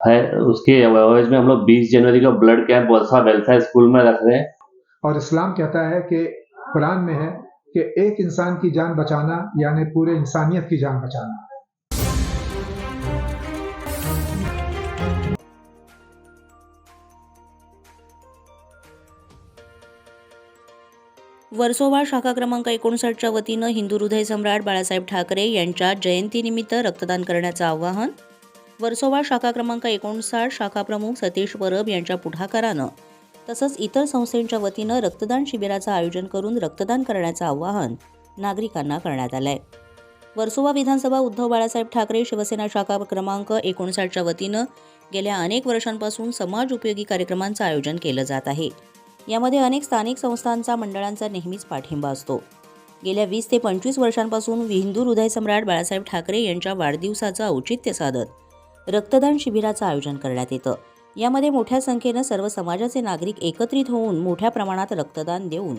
है उसके एवज में हम लोग 20 जनवरी को blood camp Varsha welfare school में रख रहे हैं। और इस्लाम कहता है कि कुरान में है कि एक इंसान की जान बचाना यानी पूरे इंसानियत की जान बचाना। वर्सोवा शाखा क्रमांक एकोणसाठच्या वतीनं हिंदू हृदय सम्राट बाळासाहेब ठाकरे यांच्या जयंतीनिमित्त रक्तदान करण्याचं आवाहन वर्सोवा शाखा क्रमांक एकोणसाठ शाखाप्रमुख सतीश परब यांच्या पुढाकारानं तसंच इतर संस्थेंच्या वतीनं रक्तदान शिबिराचं आयोजन करून रक्तदान करण्याचं आवाहन नागरिकांना करण्यात आलं आहे वर्सोवा विधानसभा उद्धव बाळासाहेब ठाकरे शिवसेना शाखा क्रमांक एकोणसाठच्या वतीनं गेल्या अनेक वर्षांपासून समाज उपयोगी कार्यक्रमांचं आयोजन केलं जात आहे. यामध्ये अनेक स्थानिक संस्थांचा मंडळांचा नेहमीच पाठिंबा असतो. गेल्या वीस ते पंचवीस वर्षांपासून हिंदू हृदय सम्राट बाळासाहेब ठाकरे यांच्या वाढदिवसाचं औचित्य साधत रक्तदान शिबिराचं आयोजन करण्यात येतं. यामध्ये मोठ्या संख्येनं सर्व समाजाचे नागरिक एकत्रित होऊन मोठ्या प्रमाणात रक्तदान देऊन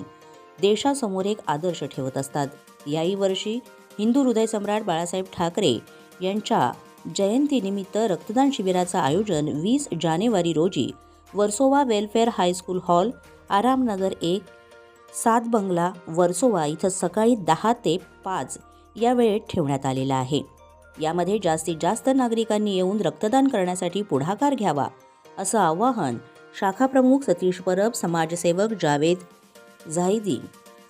देशासमोर एक आदर्श ठेवत असतात. याही वर्षी हिंदू हृदय सम्राट बाळासाहेब ठाकरे यांच्या जयंतीनिमित्त रक्तदान शिबिराचं आयोजन वीस जानेवारी रोजी Versova welfare high school hall Aramnagar एक सात बंगला वर्सोवा इथं सकाळी दहा ते पाच या वेळेत ठेवण्यात आलेला आहे. यामध्ये जास्तीत जास्त नागरिकांनी येऊन रक्तदान करण्यासाठी पुढाकार घ्यावा असं आवाहन शाखाप्रमुख सतीश परब समाजसेवक जावेद झाहिदी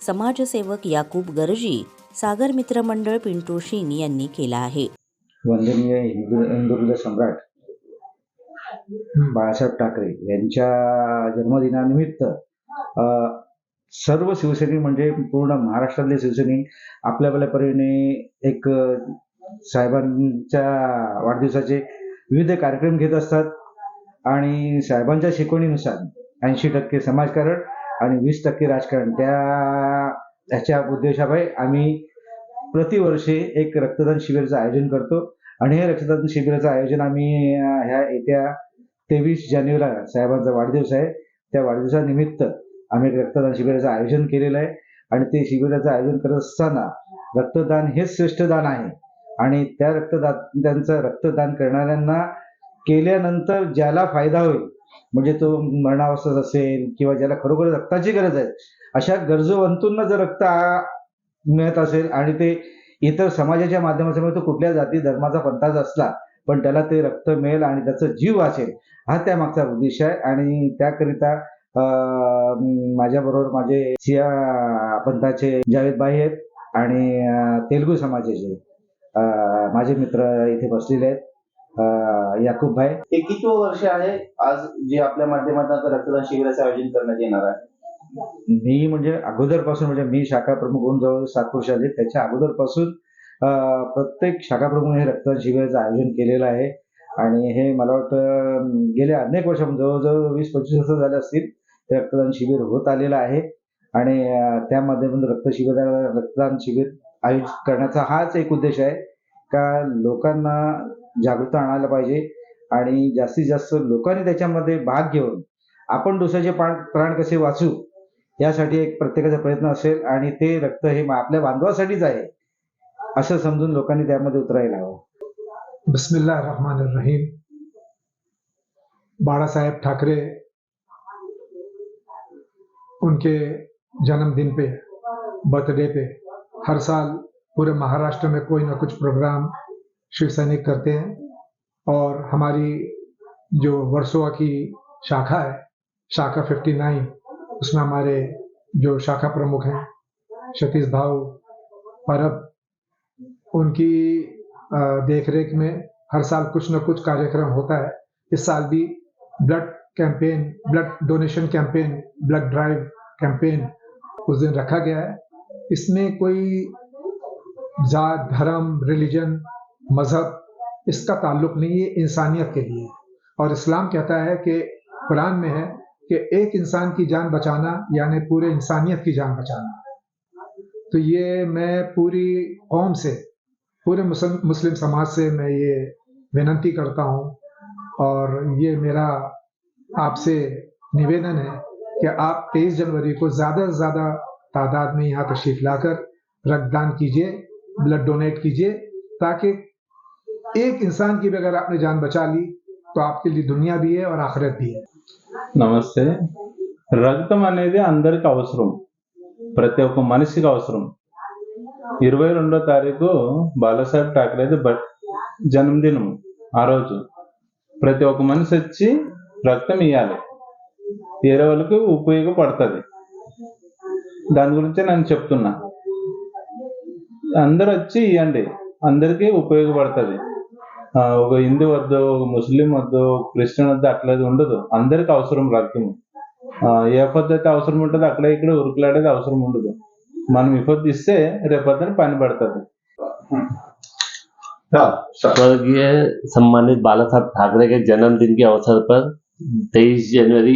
समाजसेवक याकूब गरजी सागर मित्र मंडळ पिंटू शिंग यांनी केला आहे. वंदनीय हिंदू सम्राट बाळासाहेब ठाकरे यांच्या जन्मदिनानिमित्त सर्व शिवसैनिक म्हणजे पूर्ण महाराष्ट्रातले शिवसैनिक आपल्या आपल्या परीने एक साहेबांच्या वाढदिवसाचे विविध कार्यक्रम घेत असतात. आणि साहेबांच्या शिकवणीनुसार ऐंशी टक्के समाजकारण आणि वीस टक्के राजकारण. त्या ह्याच्या उद्देशापायी आम्ही प्रतिवर्षी एक रक्तदान शिबिराचं आयोजन करतो. आणि हे रक्तदान शिबिराचं आयोजन आम्ही ह्या येत्या तेवीस जानेवारीला साहेबांचा वाढदिवस आहे. त्या वाढदिवसानिमित्त आम्ही एक रक्तदान शिबिराचं आयोजन केलेलं आहे. आणि ते शिबिराचं आयोजन करत असताना रक्तदान हेच श्रेष्ठ दान आहे. आणि त्या रक्तदान त्यांचं रक्तदान करणाऱ्यांना केल्यानंतर ज्याला फायदा होईल म्हणजे तो मरणावस्थेत असेल किंवा ज्याला खरोखर रक्ताची गरज आहे अशा गरजवंतूंना जर रक्त मिळत असेल आणि ते इतर समाजाच्या माध्यमातून तो कुठल्या जाती धर्माचा पंथाच असला पण त्याला ते रक्त मिळेल आणि त्याचा जीव वाचेल हा त्यामागचा उद्देश आहे. आणि त्याकरिता माझ्याबरोबर माझे सिया पंथाचे जावेद भाई आहेत आणि तेलुगू तेलगू समाजाचे. माझे मित्र इथे बसलेले आहेत. याकूब भाई. हे किती वर्ष आहे? आज जे आपल्या माध्यमातून रक्तदान शिबिराचं आयोजन करण्यात येणार आहे. मी म्हणजे अगोदरपासून म्हणजे मी शाखा प्रमुख होऊन जवळ सात वर्ष आले. त्याच्या अगोदरपासून प्रत्येक शाखा प्रमुख हे रक्तदान शिबिराचं आयोजन केलेलं आहे. आणि हे मला वाटतं गेल्या अनेक वर्षापासून जवळजवळ वीस पंचवीस वर्ष झाले असतील ते रक्तदान शिबिर होत आलेलं आहे. आणि अं, त्या माध्यमातून रक्त शिबिर रक्तदान शिबिर आयोजित करण्याचा हाच एक उद्देश आहे. का लोकांना जागृत आणायला पाहिजे आणि जास्तीत जास्त लोकांनी त्याच्यामध्ये भाग घेऊन आपण दुसऱ्याचे प्राण प्राण कसे वाचू यासाठी एक प्रत्येकाचा प्रयत्न असेल आणि ते रक्त हे आपल्या बांधवासाठीच आहे असं समजून लोकांनी त्यामध्ये उतरायला हवं. बसमिल्ला रहमान रहीम बाळासाहेब ठाकरे उनके जन्मदिन पे बर्थडे पे हर साल पूरे महाराष्ट्र में कोई ना कुछ प्रोग्राम शिव सैनिक करते हैं। और हमारी जो वर्सोवा की शाखा है, शाखा 59 उसमें हमारे जो शाखा प्रमुख हैं, सतीश भाव परब, उनकी देख रेख में हर साल कुछ न कुछ कार्यक्रम होता है। इस साल भी blood campaign blood donation campaign blood drive campaign उस दिन रखा गया है। इसमें कोई जात, धर्म रिलीजन मज़हब, इसका ताल्लुक नहीं है इंसानियत के लिए। और इस्लाम कहता है कि कुरान में है कि एक इंसान की जान बचाना, यानी पूरे इंसानियत की जान बचाना। तो ये मैं पूरी कौम से, पूरे मुस्लिम समाज से मैं ये विनती करता हूँ। और ये मेरा आपसे निवेदन है कि आप 23 जनवरी को ज़्यादा से ज़्यादा तादाद में यहाँ तशरीफ लाकर रक्तदान कीजिए ब्लड डोनेट कीजिए ताकि एक इंसान की भी अगर आपने जान बचा ली तो आपके लिए दुनिया भी है और आखिरत भी है నమస్తే రక్తం అనేది అందరికి అవసరం ప్రతి ఒక్క మనిషికి అవసరం ఇరవై రెండో తారీఖు బాలాసాహెబ్ ఠాకరేది బ- జన్మదినం ఆ రోజు ప్రతి ఒక్క మనిషి వచ్చి రక్తం ఇవ్వాలి వేరే వాళ్ళకి ఉపయోగపడుతుంది దాని గురించి నేను చెప్తున్నా అందరు వచ్చి ఇవ్వండి అందరికీ ఉపయోగపడుతుంది ఆ, ఒక హిందూ వద్దు ఒక ముస్లిం వద్దు క్రిస్టియన్ వద్దు అట్లా ఉండదు అందరికి అవసరం రక్తం ఆ, ఏ పొద్దు అయితే అవసరం ఉంటుంది అక్కడ ఇక్కడ ఉరుకులాడేది అవసరం ఉండదు మనం ఈ పొద్దు ఇస్తే రేపొద్దున పని పడుతుంది स्वर्गीय सम्मानित बाला साहब ठाकरे के जन्मदिन के अवसर पर 23 जनवरी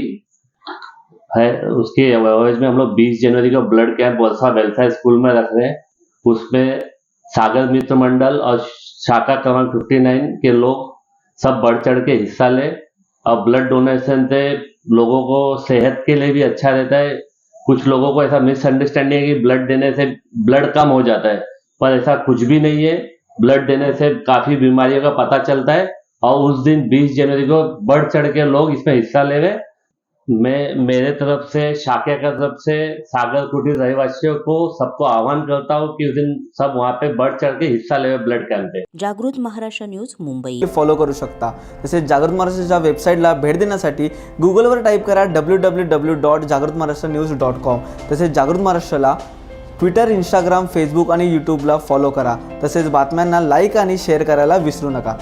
है, उसके एवज में हम लोग 20 जनवरी को blood camp Varsha welfare school में रख रहे हैं। उसमें सागर मित्र मंडल और शाखा क्रमांक 59 के लोग सब बढ़ चढ़ के हिस्सा ले। और ब्लड डोनेशन से लोगों को सेहत के लिए भी अच्छा रहता है। कुछ लोगों को ऐसा मिसअंडरस्टैंडिंग है कि ब्लड देने से ब्लड कम हो जाता है, पर ऐसा कुछ भी नहीं है। ब्लड देने से काफ़ी बीमारियों का पता चलता है और उस दिन 20 जनवरी को बढ़ चढ़ के लोग इसमें हिस्सा ले रहे मैं मेरे तरफ से शाखा की तरफ से सागर कुटीर रहवासियों को सबको आह्वान करता हूँ कि उस दिन सब वहाँ पे बढ़ चढ़ के हिस्सा ले ब्लड कैंप पे। जागृत महाराष्ट्र न्यूज मुंबई। फॉलो करू शकता. तसेच जागृत महाराष्ट्राच्या वेबसाईटला भेट देण्यासाठी गुगलवर टाईप करा डब्ल्यू डब्ल्यू डब्ल्यू डॉट जागृत महाराष्ट्र न्यूज डॉट कॉम तसेच जागृत महाराष्ट्राला ट्विटर इंस्टाग्राम फेसबुक आणि यूट्यूबला फॉलो करा. तसेच बातम्यांना लाईक आणि शेअर करायला विसरू नका.